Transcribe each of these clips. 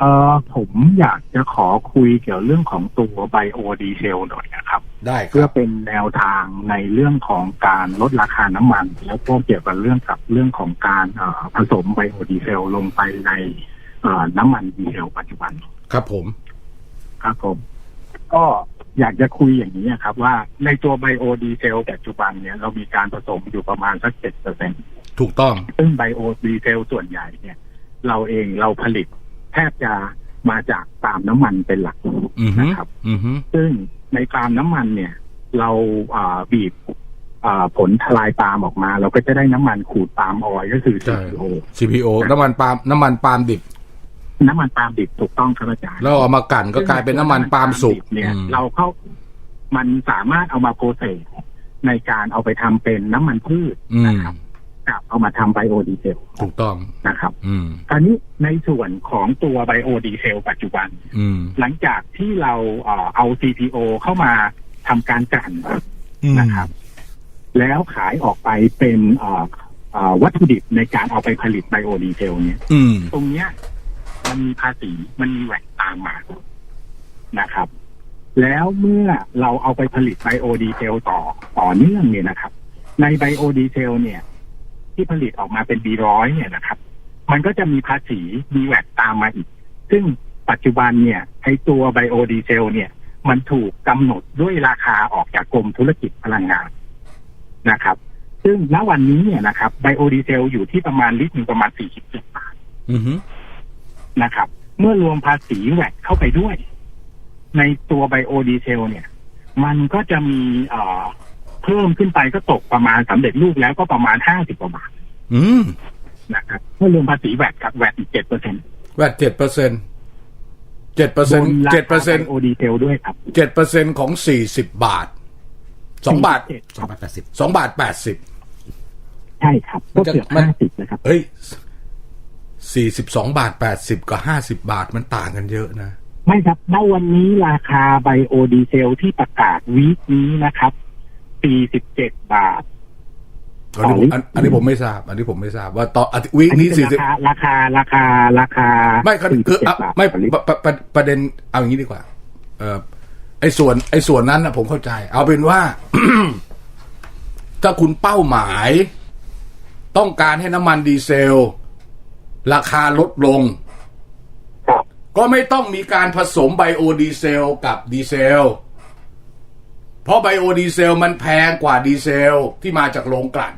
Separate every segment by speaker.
Speaker 1: เออผมอยากจะขอคุยเกี่ยวเรื่องของตัวไบโอดีเซลหน่อยนะครับ
Speaker 2: ได้ค
Speaker 1: เพื่อ
Speaker 2: รับ
Speaker 1: เป็นแนวทางในเรื่องของการลดราคาน้ำมัน แล้วก็เกี่ยวกับเรื่องกับเรื่องของการเอ่อผสมไบโอดีเซลลงไปในเอ่อน้ำมันดีเซลปัจจุบัน
Speaker 2: ครับผม
Speaker 1: ครับผม ก็อยากจะคุยอย่างนี้ครับ ว่าในตัวไบโอดีเซลปัจจุบันเนี่ยเรามีการผสมอยู่ประมาณสักเจ็ดเปอร์เซ็น
Speaker 2: ถูกต้อง
Speaker 1: ซึ่งไบโอดีเซลส่วนใหญ่เนี่ย เราเองเราผลิต แทบจะมาจากปาล์มน้ำมันเป็นหลัก
Speaker 2: อือฮึ
Speaker 1: นะครับ
Speaker 2: อือฮึ
Speaker 1: ซึ่งในปาล์มน้ำมันเนี่ย เราอ่าบีบอ่าผลทลายปาล์มออกมา เราก็จะได้น้ำมันขูดปาล์มออยล์ก็คือ
Speaker 2: ใช่
Speaker 1: CPO
Speaker 2: CPO น้ำมันปาล์มน้ำมันปาล์มดิบ
Speaker 1: น้ำมันปาล์มดิบถูกต้องครับอาจารย์
Speaker 2: แล้วเอามากั่นก็กลายเป็นน้ำมันปาล์มสุก
Speaker 1: ดิบเนี่ย
Speaker 2: อืม
Speaker 1: เราเข้ามันสามารถเอามาโปรเซสในการเอาไปทำเป็นน้ำมันพืช
Speaker 2: อืม
Speaker 1: นะครับ กับเอามาทำไบโอดีเซล
Speaker 2: ถูกต้อง
Speaker 1: นะครับ
Speaker 2: อืม
Speaker 1: ตอนนี้ในส่วนของตัวไบโอดีเซลปัจจุบัน
Speaker 2: อืม
Speaker 1: หลังจากที่เราเอ่อเอา CPO เข้ามาทำการกลั่นนะครับ แล้วขายออกไปเป็นเอ่อเอ่อวัตถุดิบในการเอาไปผลิตไบโอดีเซลเนี่ย
Speaker 2: อืม
Speaker 1: ตรงเนี้ย มันมีภาษีมันมีแหวกตามมานะครับ แล้วเมื่อเราเอาไปผลิตไบโอดีเซลต่อต่อเนื่องเนี่ยนะครับ ในไบโอดีเซลเนี่ย ที่ผลิตออกมาเป็น B100 เนี่ยนะครับ มันก็จะมีภาษีดีแวตามมาอีก ซึ่งปัจจุบันเนี่ยไอตัวไบโอดีเซลเนี่ย มันถูกกำหนดด้วยราคาออกจากกรมธุรกิจพลังงานนะครับ ซึ่งณวันนี้เนี่ยนะครับไบโอดีเซลอยู่ที่ประมาณลิตรหนึ่งประมาณ47บาท
Speaker 2: อือฮึ
Speaker 1: นะครับ เมื่อรวมภาษีแวดเข้าไปด้วย ในตัวไบโอดีเซลเนี่ย มันก็จะมีเอ่อเพิ่มขึ้นไปก็ตกประมาณสำเร็จรูปแล้วก็ประมาณ50กว่าบาท
Speaker 2: อืม
Speaker 1: นะครับเมื่อรวมภาษีแวดกับแวดอีก7เปอร์เซ็นต์
Speaker 2: แวดเจ็ดเปอร์เซ็นเจ็ดเปอร์เซ็นเจ็ดเปอร์เซ็น
Speaker 1: ไบโอดีเซลด้วยครับ
Speaker 2: เจ็ดเปอร์เซ็นของสี่สิบบาทสองบาท
Speaker 1: 47
Speaker 3: สองบาทแปดสิบ
Speaker 2: สองบาทแปดสิบ
Speaker 1: ใช่ครับก็เกือบ
Speaker 2: มัน
Speaker 1: ห้าสิบนะครับ
Speaker 2: เฮ้ยสี่สิบสองบาทแปดสิบกับห้าสิบาทมันต่างกันเยอะนะ
Speaker 1: ไม่ครับณวันนี้ราคาไบโอดีเซลที่ประกาศวีคนี้นะครับ 47บาท
Speaker 2: อันนี้ผมอันอันนี้ผมไม่ทราบ อันนี้ผมไม่ทราบว่าตอนอาทิตย์วีค
Speaker 1: อัน
Speaker 2: นี้
Speaker 1: นี้เป็
Speaker 2: สี่
Speaker 1: น
Speaker 2: สิบ
Speaker 1: ราคาราคาราคาราคา
Speaker 2: ไม่คือคืออะ
Speaker 1: 47บาท
Speaker 2: ไม่
Speaker 1: ต่อลิตร
Speaker 2: ประประประเด็นเอาอย่างนี้ดีกว่า เออไอ้ส่วน ไอ้ส่วนนั้นนะผมเข้าใจ เอาเป็นว่า ถ้าคุณเป้าหมาย ต้องการให้น้ำมันดีเซล ราคาลดลง
Speaker 1: ครับ
Speaker 2: ก็ไม่ต้องมีการผสมไบโอดีเซล กับดีเซล เพราะไบโอดีเซลมันแพงกว่าดีเซลที่มาจากโรงกลั่น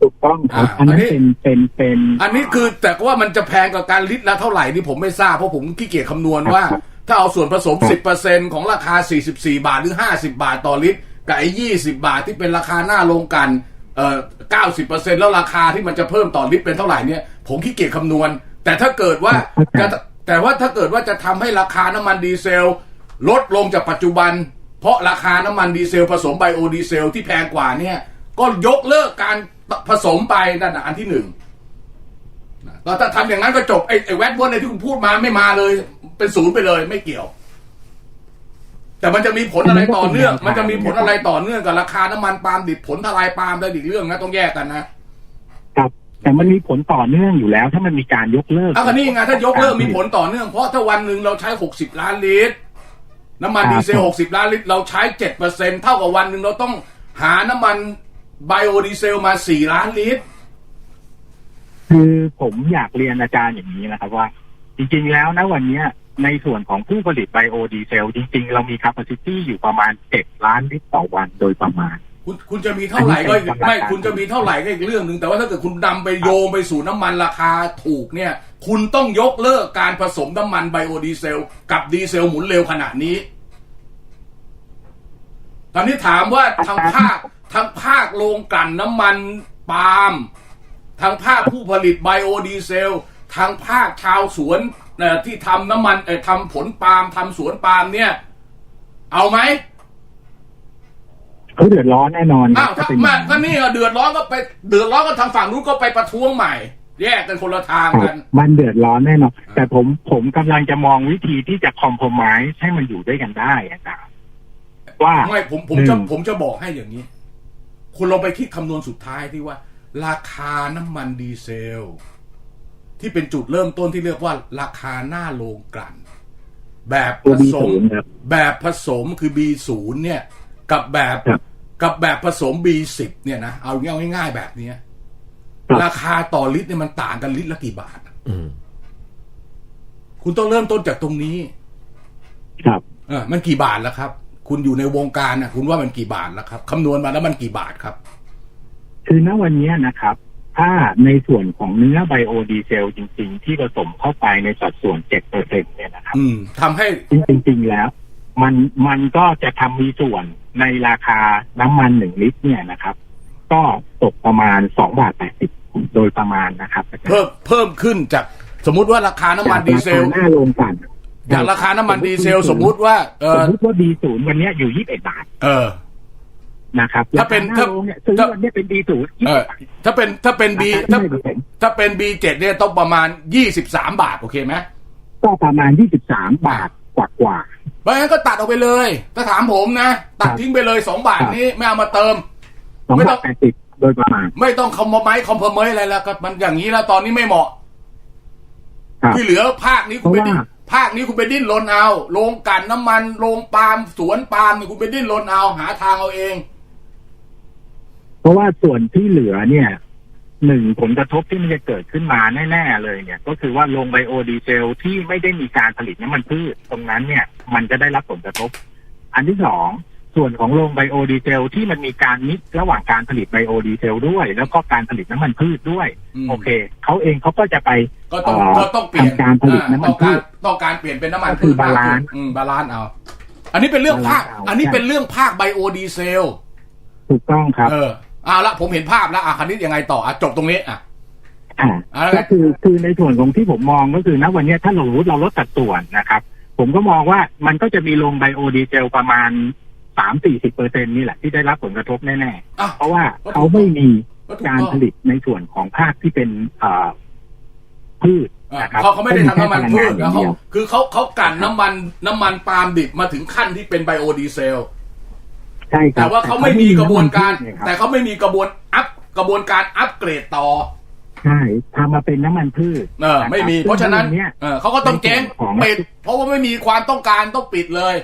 Speaker 1: ถูกต้องครับ
Speaker 2: อ่า
Speaker 1: อันนั้น
Speaker 2: อันนี้
Speaker 1: เป็นเป็นเป็น
Speaker 2: อันนี้คือแต่ว่ามันจะแพงกว่าการลิตรละเท่าไหร่นี่ผมไม่ทราบเพราะผมขี้เกียจคำนวณว่า ถ้าเอาส่วนผสม 10%ของราคา 44 บาทหรือ 50 บาทต่อลิตรกับไอ้20 บาทที่เป็นราคาหน้าโรงกลันเอ่อ90%แล้วราคาที่มันจะเพิ่มต่อลิตรเป็นเท่าไหร่เนี่ยผมขี้เกียจคำนวณ แต่ถ้าเกิดว่าจะแต่ว่าถ้าเกิดว่าจะทำให้ราคาน้ำมันดีเซล ลดลงจากปัจจุบัน เพราะราคาน้ำมันดีเซลผสมไบโอดีเซลที่แพงกว่าเนี่ย ก็ยกเลิกการผสมไปนั่นนะอันที่หนึ่งเราถ้าทำอย่างนั้นก็จบไอ้ไอ้แวดวนในที่คุณพูดมาไม่มาเลย เป็นศูนย์ไปเลยไม่เกี่ยว แต่มันจะมีผลอะไรต่อเนื่อง มันจะมีผลอะไรต่อเนื่องกับราคาน้ำมันปาล์มดิบผลทลายปาล์มได้อีกเรื่องนะต้องแยกกันนะครับ
Speaker 1: แต่มันมีผลต่อเนื่องอยู่แล้ว ถ้ามันมีการยกเลิก
Speaker 2: อ้าวก็นี่ไงถ้ายกเลิกมีผลต่อเนื่องเพราะถ้าวันหนึ่งเราใช้หกสิบล้านลิตร น้ำมันดีเซลหกสิบล้านลิตร เราใช้เจ็ดเปอร์เซ็นเท่ากับวันหนึ่งเราต้องหาน้ำมันไบโอดีเซลมาสี่ล้านลิตร
Speaker 1: คือผมอยากเรียนอาจารย์อย่างนี้นะครับว่า จริงๆแล้วนะวันเนี้ยในส่วนของผู้ผลิตไบโอดีเซล จริง ๆ เรามี capacity อยู่ประมาณเจ็ดล้านลิตรต่อวันโดยประมาณ
Speaker 2: คุณคุณจะมีเท่าไหร่ก็
Speaker 1: อันนี้เป็น
Speaker 2: ไม่
Speaker 1: กำลังการ
Speaker 2: คุณจะมีเท่าไหร่ก็อีกเรื่องหนึ่งแต่ว่าถ้าเกิดคุณนำไปโยงไปสู่น้ำมันราคาถูกเนี่ย คุณต้องยกเลิกการผสมน้ำมันไบโอดีเซล กับดีเซลหมุนเร็วขนาดนี้ ตอนนี้ถามว่าทางภาคทางภาคโรงกลั่นน้ำมันปาล์มทางภาคผู้ผลิตไบโอดีเซล ทางภาคชาวสวนเอ่อที่ทำน้ำมันเอ่อทำผลปาล์มทำสวนปาล์มเนี่ย เอาไหม
Speaker 1: เขาเดือดร้อนแน่นอน
Speaker 2: อ้าว
Speaker 1: ถ้า
Speaker 2: ถ้า
Speaker 1: เป็น
Speaker 2: มาก็นี่อะเดือดร้อนก็ไปเดือดร้อนก็ทางฝั่งนู้นก็ไปประท้วงใหม่ แยกกันคนละทาง
Speaker 1: ค
Speaker 2: กั
Speaker 1: รับ
Speaker 2: น
Speaker 1: มันเดือดร้อนแน่นอนแต่ผมผมกำลังจะมองวิธีที่จะคอมโพมายให้มันอยู่ด้วยกันได้อาจารย์ว่า
Speaker 2: ไม่ผมผม
Speaker 1: หนึ่
Speaker 2: จะ
Speaker 1: ง
Speaker 2: ผมจะบอกให้อย่างนี้ คุณลองไปคิดคำนวณสุดท้ายที่ว่า ราคาน้ำมันดีเซล ที่เป็นจุดเริ่มต้นที่เรียกว่าราคาหน้าโรงกลั่น แบบผ
Speaker 1: ตัว
Speaker 2: สม
Speaker 1: B0 ครับ
Speaker 2: แบบผสมคือ B0 เนี่ย กับแบบ
Speaker 1: ครับ
Speaker 2: กับแบบผสม B10 เนี่ยนะเอาง่ายๆแบบเนี้ย
Speaker 1: ค รับ
Speaker 2: ราคาต่อลิตรเนี่ยมันต่างกันลิตรละกี่บาท
Speaker 3: อืม
Speaker 2: คุณต้องเริ่มต้นจากตรงนี้
Speaker 1: ครับ
Speaker 2: เออมันกี่บาทแล้วครับ คุณอยู่ในวงการนะคุณว่ามันกี่บาทแล้วครับคำนวณมาแล้วมันกี่บาทครับ
Speaker 1: คือณวันนี้นะครับ ถ้าในส่วนของเนื้อไบโอดีเซลจริง ๆ ที่ผสมเข้าไปในสัดส่วน7เปอร์เซ็นเนี่ยนะครับ
Speaker 2: อืมทำให้
Speaker 1: จริง ๆ แล้ว มันมันก็จะทำมีส่วนในราคาน้ำมันหนึ่งลิตรเนี่ยนะครับ ก็ตกประมาณสองบาทแปดสิบ โดยประมาณนะครับอาจารย์
Speaker 2: เพิ่มเพิ่มขึ้นจากสมมุติว่าราคาน้ำมันดีเซล
Speaker 1: จากราคาหน้าโรงกลัน
Speaker 2: จากราคาน้ำมันดีเซล สมมุติว่าเอ
Speaker 1: ส
Speaker 2: อ
Speaker 1: มมติว่าดีศูนย์วันเนี้ยอยู่ยี่สิบเอ็ดบาท
Speaker 2: เออ
Speaker 1: นะครับ
Speaker 2: ถ้าเป็น
Speaker 1: รคหน้าโรงเนี่ยซื้อ
Speaker 2: ถ้า
Speaker 1: วันเนี้ยเป็นดีศูนย์
Speaker 2: เออถ้าเป็นถ้าเป็นบี
Speaker 1: ถ้า
Speaker 2: ถ้าถ้าเป็นบีเจ็ดเนี่ยต้องประมาณยี่สิบสามบาท โอเคไหม
Speaker 1: ก็ประมาณยี่สิบสามบาทกว่ากว่า
Speaker 2: เพราะงั้นก็ตัดออกไปเลย ถ้าถามผมนะ ตัดทิ้งไปเลยสองบาท
Speaker 1: ครับ
Speaker 2: นี้ไม่เอามาเติม
Speaker 1: สอง
Speaker 2: ไม่ต้
Speaker 1: บา
Speaker 2: อ
Speaker 1: ท
Speaker 2: ง
Speaker 1: แปดสิบ โดยประมาณ
Speaker 2: ไม่ต้องคอมเพลไมคอมเพลเมอะไรแล้วก็มันอย่างนี้แล้วตอนนี้ไม่เหมาะ
Speaker 1: ครับ
Speaker 2: ที่เหลือภาคนี้คุณไป
Speaker 1: เพราะว่า
Speaker 2: ดิ้นภาคนี้คุณไปดิ้นรนเอาโรงกลันน้ำมันโรงปาล์มสวนปาล์มเนี่ยคุณไปดิ้นรนเอาหาทางเอาเอง
Speaker 1: เพราะว่าส่วนที่เหลือเนี่ยหนึ่งผลกระทบที่มันจะเกิดขึ้นมาแน่ๆเลยเนี่ย ก็คือว่าโรงไบโอดีเซลที่ไม่ได้มีการผลิตน้ำมันพืชตรงนั้นเนี่ย มันจะได้รับผลกระทบ อันที่สอง ส่วนของโรงไบโอดีเซลที่มันมีการมิกซ์ระหว่างการผลิตไบโอดีเซลด้วย แล้วก็การผลิตน้ำมันพืชด้วย
Speaker 2: อืม
Speaker 1: โอเคเขาเองเขาก็จะไป
Speaker 2: ก็ต้อง
Speaker 1: เอ่อ
Speaker 2: ก็ต้องเปลี่ยน
Speaker 1: ทำการผลิตน้ำมัน
Speaker 2: อ่าต้องการ
Speaker 1: พืช
Speaker 2: ต้องการเปลี่ยนเป็นน้ำมัน
Speaker 1: ก็คื
Speaker 2: พื
Speaker 1: อ
Speaker 2: ชมกขึ้
Speaker 1: บาลานซ์
Speaker 2: อืมบาลานซ์เอา อันนี้เป็นเรื่องภาค
Speaker 1: บาลานซ์เอา
Speaker 2: อันนี้เป็นเรื่องภาคไบโอดีเซล
Speaker 1: ถูกต้องครับ
Speaker 2: เออเอาละผมเห็นภาพแล้วอะคันนี้ยังไงต่ออะจบตรงนี้อะ
Speaker 1: อ่า
Speaker 2: เอาละ
Speaker 1: ก็คือคือในส่วนของที่ผมมองก็คือณวันเนี้ยถ้าเรารู้เราลดสัดส่วนนะครับ ผมก็มองว่ามันก็จะมีโรงไบโอดีเซลประมาณ สามสี่สิบเปอร์เซ็นนี่แหละที่ได้รับผลกระทบแน่
Speaker 2: อะ
Speaker 1: ๆเพราะว่าเขาไม่มี
Speaker 2: ก็ถูก
Speaker 1: การ
Speaker 2: ต้อง
Speaker 1: ผลิตในส่วนของภาคที่เป็นเอ่อพืช
Speaker 2: อะ
Speaker 1: นะครับ
Speaker 2: เขาเขาไม่ได้ทำน้ำมันพืช
Speaker 1: แค่พลังงา
Speaker 2: นะ
Speaker 1: อย่าง
Speaker 2: เขา
Speaker 1: เดียว
Speaker 2: คือเขาเขากลั่นน้ำมันน้ำมันปาล์มดิบมาถึงขั้นที่เป็นไบโอดีเซล
Speaker 1: ใช่ครั
Speaker 2: แต่
Speaker 1: บ
Speaker 2: ว่าเขาไม่มีกระบวนการ
Speaker 1: แต่
Speaker 2: แต่เขาไม่มีกระบวนอัพกระบวนการอัปเกรดต่อ
Speaker 1: ใช่ทำมาเป็นน้ำมันพืช
Speaker 2: เออ ไม่มี เพราะฉะนั้น
Speaker 1: ซึ่งเนี้ย
Speaker 2: เออเขาก็ต้องเจ๊ง
Speaker 1: ในส่วนของ
Speaker 2: ปิดเพราะว่าไม่มีความต้องการต้องปิดเลย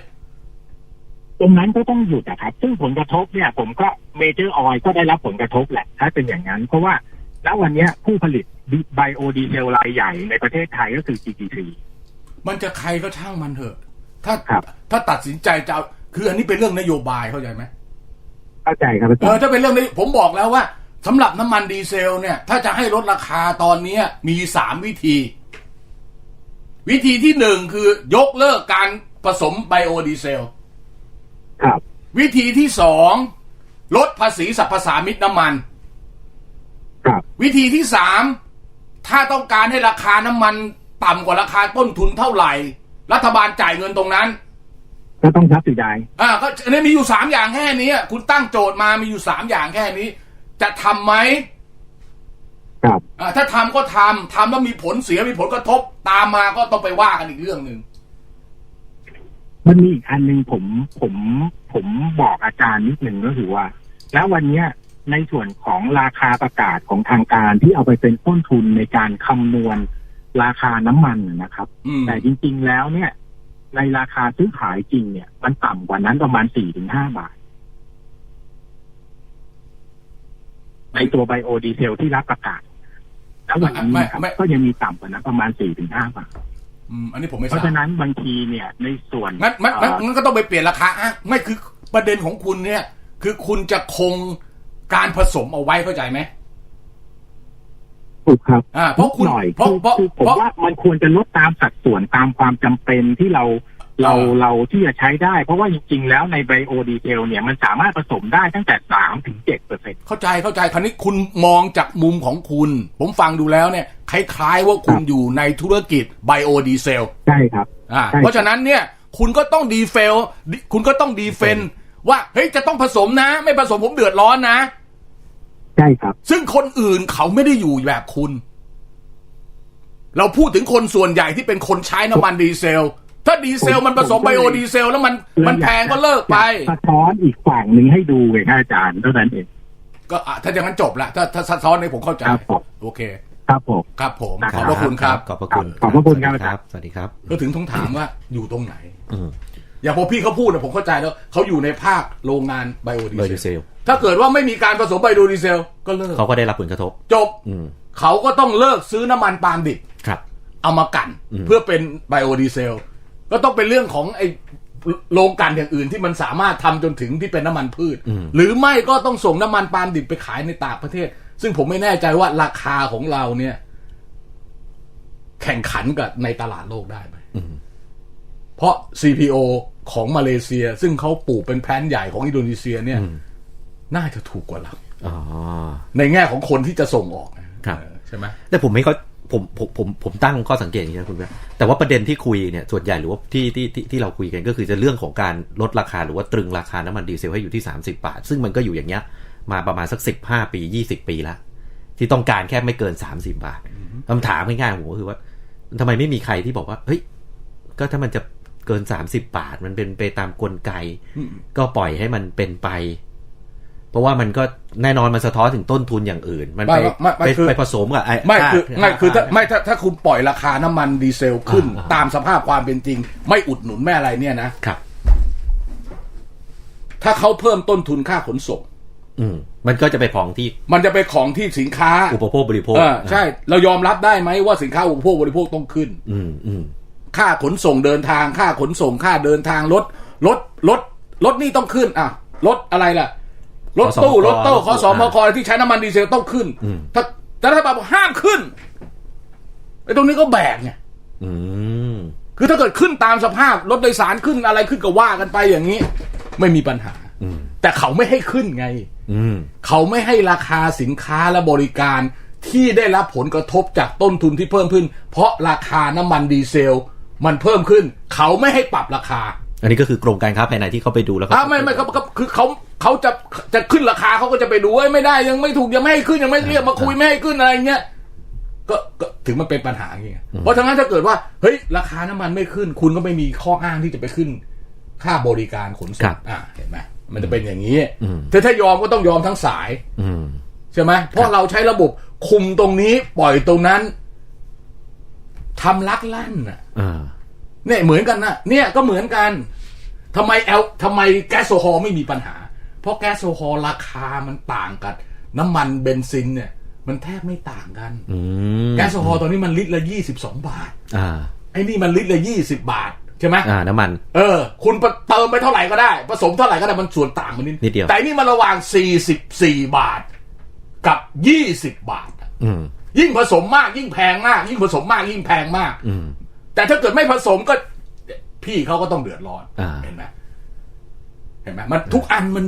Speaker 1: ตรงนั้นก็ต้องหยุดนะครับ ซึ่งผลกระทบเนี่ย ผมก็เมเจอร์ออยก็ได้รับผลกระทบแหละ ถ้าเป็นอย่างนั้น เพราะว่าณวันเนี้ยผู้ผลิตไบโอดีเซลรายใหญ่ในประเทศไทยก็คือ GTC
Speaker 2: มันจะใครก็ช่างมันเถอะ ถ้า
Speaker 1: ครับ
Speaker 2: ถ้าตัดสินใจจะเอาคืออันนี้เป็นเรื่องนโยบายเข้าใจไหม
Speaker 1: เข้าใจครับอา
Speaker 2: เอ
Speaker 1: จาร
Speaker 2: อ
Speaker 1: ย์
Speaker 2: ถ้าเป็นเรื่องนี้ผมบอกแล้วว่าสำหรับน้ำมันดีเซล เนี่ย ถ้าจะให้ลดราคาตอนเนี้ย มีสามวิธี วิธีที่หนึ่งคือยกเลิกการผสมไบโอดีเซล
Speaker 1: ครับ
Speaker 2: วิธีที่สองลดภาษีสรรพสามิตน้ำมัน
Speaker 1: ครับ
Speaker 2: วิธีที่สามถ้าต้องการให้ราคาน้ำมันต่ำกว่าราคาต้นทุนเท่าไหร่ รัฐบาลจ่ายเงินตรงนั้น
Speaker 1: ก็ต้องทับสิได้
Speaker 2: อ่าก็อันนี้มีอยู่สามอย่างแค่นี้อะคุณตั้งโจทย์มามีอยู่สามอย่างแค่นี้ จะทำไหม
Speaker 1: ครับ
Speaker 2: อ่าถ้าทำก็ทำทำแล้วมีผลเสียมีผลกระทบ ตามมาก็ต้องไปว่ากันอีกเรื่องหนึ่ง
Speaker 1: มันมีอีกอันหนึ่งผมผม ผมบอกอาจารย์นิดหนึ่งก็คือว่า แล้ววันเนี้ยในส่วนของราคาประกาศของทางการที่เอาไปเป็นต้นทุนในการคำนวณราคาน้ำมันนะครับ
Speaker 2: อืม
Speaker 1: แต่จริงๆแล้วเนี่ย ในราคาซื้อขายจริงเนี่ย มันต่ำกว่านั้นประมาณสี่ถึงห้าบาท ในตัวไบโอดีเซลที่รับประกาศแล้ววันนี้นะครับก็ยังมีต่ำกว่านั้นประมาณสี่ถึงห้าบาท
Speaker 2: อืมอันนี้ผมไม่ท
Speaker 1: เพราะ
Speaker 2: ราบ
Speaker 1: ฉะนั้นบางทีเนี่ย ในส่วน
Speaker 2: งั้นงั้นงั้น
Speaker 1: เอ่อ
Speaker 2: งั้นก็ต้องไปเปลี่ยนราคาอะไม่คือประเด็นของคุณเนี่ย คือคุณจะคงการผสมเอาไว้เข้าใจไหม
Speaker 1: ถูกครับ
Speaker 2: อ่าเพราะคุณ
Speaker 1: หน่อย
Speaker 2: เพราะ
Speaker 1: คือ
Speaker 2: เพราะ
Speaker 1: คือผม
Speaker 2: เพราะ
Speaker 1: ว่ามันควรจะลดตามสัดส่วนตามความจำเป็นที่เรา เรา
Speaker 2: อ่า
Speaker 1: เราที่จะใช้ได้ เพราะว่าจริงๆ แล้วในไบโอดีเซลเนี่ยมันสามารถผสมได้ตั้งแต่สามถึงเจ็ดเปอร์เซ็น
Speaker 2: เข้าใจเข้าใจคราวนี้คุณมองจากมุมของคุณ ผมฟังดูแล้วเนี่ยคล้ายๆว่าคุณ
Speaker 1: ครับ
Speaker 2: อยู่ในธุรกิจไบโอดีเซล
Speaker 1: ใช่ครับ
Speaker 2: อ่า
Speaker 1: ใช่
Speaker 2: เพราะฉะนั้นเนี่ยคุณก็ต้องดีเฟล คุณก็ต้องดีเฟนว่าเฮ้ยจะต้องผสมนะ ไม่ผสมผมเดือดร้อนนะ
Speaker 1: ใช่ครับ
Speaker 2: ซึ่งคนอื่นเขาไม่ได้อยู่แบบคุณ เราพูดถึงคนส่วนใหญ่ที่เป็นคนใช้น้ำมันดีเซล ถ้าดีเซลมันผสม
Speaker 1: ผม
Speaker 2: ไบ
Speaker 1: ก็เลย
Speaker 2: โอดีเซล แล้วมันมันแพงก็เลิกไป
Speaker 1: อยาสะท้อนอีกฝั่งหนึ่งให้ดูไงครับอาจารย์เท่านั้นเอง
Speaker 2: ก็อะถ้าอย่างนั้นจบละถ้าถ้าซับซ้อนในผมเข้าใจ
Speaker 1: ครับผม
Speaker 2: โอเค
Speaker 1: ครับผม
Speaker 2: ครับผม
Speaker 1: ค
Speaker 2: ข
Speaker 1: รั
Speaker 2: อบบพระคุณครับ
Speaker 3: ขอบพระคุณ
Speaker 1: ขอบพระคุณครับ
Speaker 3: สวัสดีครับสวัสดีครับ
Speaker 2: ก็ถึงต้องถามว่าอยู่ตรงไหน
Speaker 3: อืม
Speaker 2: อย่างพอพี่เขาพูดนะผมเข้าใจแล้วเขาอยู่ในภาคโรงงานไบโอดี
Speaker 3: ไบโอดี
Speaker 2: เซ
Speaker 3: เซ
Speaker 2: ล
Speaker 3: ล
Speaker 2: ถ้าเกิดว่าไม่มีการผสมไบโอดีเซล ก็เลิก
Speaker 3: เขาก็ได้รับผลกระทบ
Speaker 2: จบ
Speaker 3: อืม
Speaker 2: เขาก็ต้องเลิกซื้อน้ำมันปาล์มดิบ
Speaker 3: ครับ
Speaker 2: เอามากัน
Speaker 3: อืม
Speaker 2: เพื่อเป็นไบโอดีเซล ก็ต้องเป็นเรื่องของไอ้โรงกลั่นอย่างอื่นที่มันสามารถทำจนถึงที่เป็นน้ำมันพืช หรือไม่ก็ต้องส่งน้ำมันปาล์มดิบไปขายในต่างประเทศ ซึ่งผมไม่แน่ใจว่าราคาของเราเนี่ย แข่งขันกับในตลาดโลกได้ไหมเพราะ CPO ของมาเลเซีย ซึ่งเขาปลูกเป็นแพลนใหญ่ของอินโดนีเซีย เนี่ย น่าจะถูกกว่าเรา
Speaker 3: อ๋อ
Speaker 2: ในแง่ของคนที่จะส่งออกนะครับเออใช่ไหม
Speaker 3: แต่ผมไม่เขา ผมผมผมผมตั้งข้อสังเกตอย่างนี้นะคุณแม่แต่ว่าประเด็นที่คุยเนี่ยส่วนใหญ่หรือว่าที่ที่ที่ที่เราคุยกันก็คือจะเรื่องของการลดราคาหรือว่าตรึงราคาน้ำมันดีเซลให้อยู่ที่ 30 บาท ซึ่งมันก็อยู่อย่างเงี้ยมาประมาณสัก 15 ปี 20 ปีแล้วที่ต้องการแค่ไม่เกิน 30 บาทคำถามง่ายๆของผมก็คือว่าทำไมไม่มีใครที่บอกว่าเฮ้ยก็ถ้ามันจะเกิน 30 บาทมันเป็นไปตามกลไก ก็ปล่อยให้มันเป็นไป เพราะว่ามันก็แน่นอนมันสะท้อนถึงต้นทุนอย่างอื่น มันไป
Speaker 2: ไม่ไม่ไม่
Speaker 3: ไป
Speaker 2: คือ
Speaker 3: ไปผสมกับไอ้
Speaker 2: ไม่คือ
Speaker 3: ค่า
Speaker 2: ไม่คือถ้า
Speaker 3: ค่า
Speaker 2: ไม่ถ้าถ้าคุณปล่อยราคาน้ำมันดีเซลขึ้น
Speaker 3: อ่า
Speaker 2: ตามสภาพความเป็นจริง ไม่อุดหนุนไม่อะไรเนี่ยนะ
Speaker 3: ครับ
Speaker 2: ถ้าเขาเพิ่มต้นทุนค่าขนส่ง
Speaker 3: อืมมันก็จะไปของที่
Speaker 2: มันจะไปของที่สินค้า
Speaker 3: อุปโภคบริโภค
Speaker 2: เออใช่ เรายอมรับได้ไหมว่าสินค้าอุปโภคบริโภคต้องขึ้น
Speaker 3: อืมอืม
Speaker 2: ค่าขนส่งเดินทาง ค่าขนส่ง ค่าเดินทางรถรถรถรถนี่ต้องขึ้นอะรถอะไรล่ะ รถตู้รถโต้ขอสมคที่ใช้น้ำมันดีเซลต้องขึ้น ถ้าแต่รัฐบาลบอกห้ามขึ้นไอ้ตรงนี้ก็แบกไง
Speaker 3: อืม
Speaker 2: คือถ้าเกิดขึ้นตามสภาพรถโดยสารขึ้นอะไรขึ้นก็ว่ากันไปอย่างนี้ ไม่มีปัญหา
Speaker 3: อืม
Speaker 2: แต่เขาไม่ให้ขึ้นไง
Speaker 3: อืม
Speaker 2: เขาไม่ให้ราคาสินค้าและบริการที่ได้รับผลกระทบจากต้นทุนที่เพิ่มขึ้น เพราะราคาน้ำมันดีเซล มันเพิ่มขึ้น เขาไม่ให้ปรับราคา
Speaker 3: อันนี้ก็คือกรมการค้าภายในที่เขาไปดูแล้วเขา
Speaker 2: อ่าไม่ไม่เขาเขาคือเขา เขาจะจะขึ้นราคาเขาก็จะไปดูว่าไม่ได้ยังไม่ถูกยังไม่ให้ขึ้นยังไม่เรียกมาคุยไม่ให้ขึ้นอะไรเงี้ยก็ก็ถึงมันเป็นปัญหาอย่างเงี้ยเพราะฉะนั้นถ้าเกิดว่าเฮ้ยราคาน้ำมันไม่ขึ้น คุณก็ไม่มีข้ออ้างที่จะไปขึ้น ค่าบริการขนส่งอ่าเห็นไหมมันจะเป็นอย่างนี้ถ้าถ้ายอมก็ต้องยอมทั้งสาย
Speaker 3: อืม
Speaker 2: ใช่ไหมเพราะเราใช้ระบบคุมตรงนี้ปล่อยตรงนั้นทำลักลั่นน่ะ
Speaker 3: อ่า
Speaker 2: เนี่ยเหมือนกันนะเนี่ยก็เหมือนกันทำไมแอลทำไมแก๊สโซฮอล์ไม่มีปัญหา เพราะแก๊สโซฮอล์ราคามันต่างกับน้ำมันเบนซินเนี่ย มันแทบไม่ต่างกัน
Speaker 3: อืม
Speaker 2: แก๊สโซฮอล์ตอนนี้มันลิตรละยี่สิบสองบาท
Speaker 3: อ่า
Speaker 2: ไอ้นี่มันลิตรละยี่สิบบาท ใช่ไหม
Speaker 3: อ่า น้ำมัน
Speaker 2: เออ คุณเติมไปเท่าไหร่ก็ได้ ผสมเท่าไหร่ก็ได้ มันส่วนต่างมันนิด
Speaker 3: นิดเดียว
Speaker 2: แต่นี่มันระหว่างสี่สิบสี่บาท กับยี่สิบบาทอะ
Speaker 3: อืม
Speaker 2: ยิ่งผสมมากยิ่งแพงมาก ยิ่งผสมมากยิ่งแพงมาก
Speaker 3: อืม
Speaker 2: แต่ถ้าเกิดไม่ผสมก็ พี่เขาก็ต้องเดือดร้อน
Speaker 3: อ่า
Speaker 2: เห็นไหมเห็นไหมมันทุกอันมัน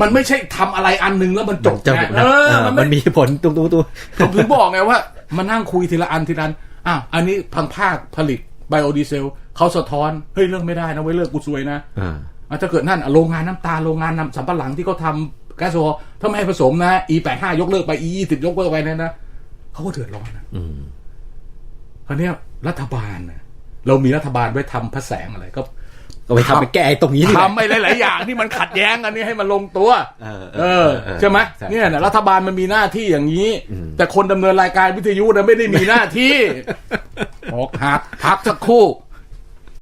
Speaker 2: มันไม่ใช่ทำอะไรอันหนึงแล้วมันจบ
Speaker 3: จะ
Speaker 2: นะ
Speaker 3: นะ
Speaker 2: เออ
Speaker 3: อ่า
Speaker 2: มัน
Speaker 3: มั
Speaker 2: ไม่
Speaker 3: นมีผลตุ้งตุ้งตุ้ง
Speaker 2: ผมถึงบอกไงว่ามานั่งคุยทีละอันทีละอันอ้าวอันนี้พังภาคผลิตไบโอดีเซลเขาสะท้อนเฮ้ยเรื่องไม่ได้นะไว้ยเลิกกูซวยนะ
Speaker 3: อ่า
Speaker 2: อะถ้าเกิดนั่นอะโรงงานน้ำตาลโรงงานน้ำสัมปะหลังที่เขาทำแก๊สโซฮอล์ถ้าไม่ให้ผสมนะ e แปดห้ายกเลิกไป e ยี่สิบยกเลิกไปเนี่ยนะเขาก็เดือดร้อนนะ
Speaker 3: อืม
Speaker 2: คราวเนี้ยรัฐบาลน่ะเรามีรัฐบาลไว้ทำพระแสงอะไรก็
Speaker 3: ก็ไปทำไปแก้ไอ้ตรงนี้นี่แหละ
Speaker 2: ทำไปหลาย ๆ อย่างที่มันขัดแย้งกันนี่ให้มันลงตัว
Speaker 3: เออ
Speaker 2: เอ
Speaker 3: เอ
Speaker 2: อ
Speaker 3: อเออ
Speaker 2: ใช่ไหม
Speaker 3: ใช่
Speaker 2: เนี่ยนะรัฐบาลมันมีหน้าที่อย่างนี้
Speaker 3: อืม
Speaker 2: แต่คนดำเนินรายการวิทยุนะไม่ได้มีหน้าที่ออกหักพักสักครู่